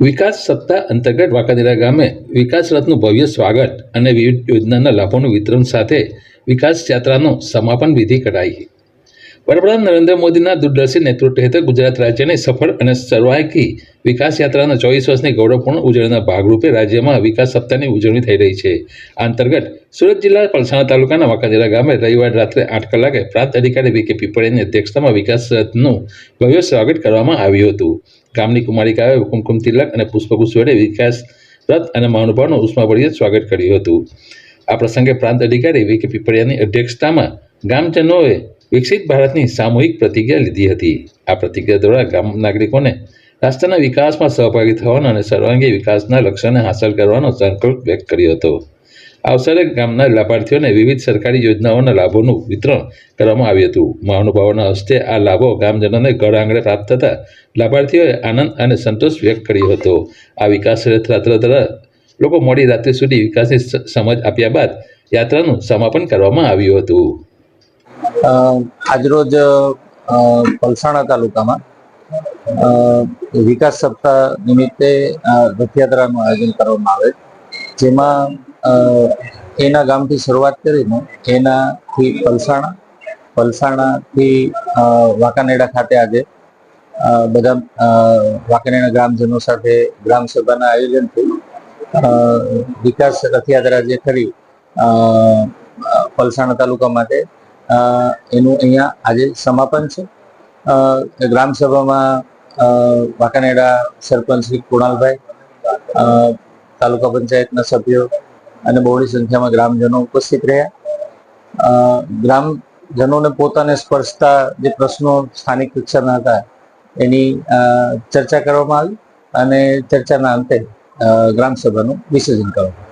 વિકાસ સપ્તાહ અંતર્ગત વાંકાનેરા ગામે વિકાસ રથનું ભવ્ય સ્વાગત અને વિવિધ યોજનાના લાભોનું વિતરણ સાથે વિકાસ યાત્રાનું સમાપન વિધિ કરાઈ વડાપ્રધાન નરેન્દ્ર મોદીના દૂરદર્શી નેતૃત્વ હેઠળ ગુજરાત રાજ્યની સફળ અને સર્વાયકી વિકાસ યાત્રાના ચોવીસ વર્ષની ગૌરવપૂર્ણ ઉજવણીના ભાગરૂપે રાજ્યમાં વિકાસ સપ્તાહની ઉજવણી થઈ રહી છે. આ અંતર્ગત સુરત જિલ્લા પલસાણા તાલુકાના વાંકાનેરા ગામે રવિવાર રાત્રે આઠ કલાકે પ્રાંત અધિકારી વી કે પીપળીની અધ્યક્ષતામાં વિકાસ રથનું ભવ્ય સ્વાગત કરવામાં આવ્યું હતું. ગામની કુમારિકાએ કુમકુમ તિલક અને પુષ્પગુચ્છ વડે વિકાસ રથ અને મહાનુભાવનું ઉષ્માભર્યું સ્વાગત કર્યું હતું. આ પ્રસંગે પ્રાંત અધિકારી વી કે પીપળિયાની અધ્યક્ષતામાં ગામજનોએ વિકસિત ભારતની સામૂહિક પ્રતિજ્ઞા લીધી હતી. આ પ્રતિજ્ઞા દ્વારા ગામ નાગરિકોને રાષ્ટ્રના વિકાસમાં સહભાગી થવાનો અને સર્વાંગી વિકાસના લક્ષ્યને હાંસલ કરવાનો સંકલ્પ વ્યક્ત કર્યો હતો. આ અવસરે ગામના લાભાર્થીઓને વિવિધ સરકારી યોજનાઓના લાભોનું વિતરણ કરવામાં આવ્યું હતું. મહાનુભાવોના હસ્તે આ લાભો ગામજનોને ઘર આંગણે પ્રાપ્ત થતા લાભાર્થીઓએ આનંદ અને સંતોષ વ્યક્ત કર્યો હતો. આ વિકાસ રથયાત્રા દ્વારા લોકો મોડી રાત્રિ સુધી વિકાસની સમજ આપ્યા બાદ યાત્રાનું સમાપન કરવામાં આવ્યું હતું. આજરોજ પલસાણા તાલુકામાં વિકાસ સપ્તાહ નિમિત્તે રથયાત્રાનું આયોજન કરવામાં આવે. જેમાં એના ગામથી શરૂઆત કરીને એનાથી પલસાણા પલસાણાથી વાંકાનેડા ખાતે આજે બધા વાંકાનેડા ગ્રામજનો સાથે ગ્રામ સભાના આયોજન થયું. વિકાસ રથયાત્રા જે અ, પલસાણા તાલુકા માટે એનું અહીંયા આજે સમાપન છે. અ, ગ્રામ અ, વાંકાનેડા સરપંચ શ્રી કુણાલભાઈ તાલુકા પંચાયતના સભ્યો અને બહોળી સંખ્યામાં ગ્રામજનો ઉપસ્થિત રહ્યા ગ્રામજનોને પોતાને સ્પર્શતા જે પ્રશ્નો સ્થાનિક કક્ષાના હતા, એની ચર્ચા કરવામાં આવી અને ચર્ચાના અંતે ગ્રામસભાનું વિસર્જન કરવામાં.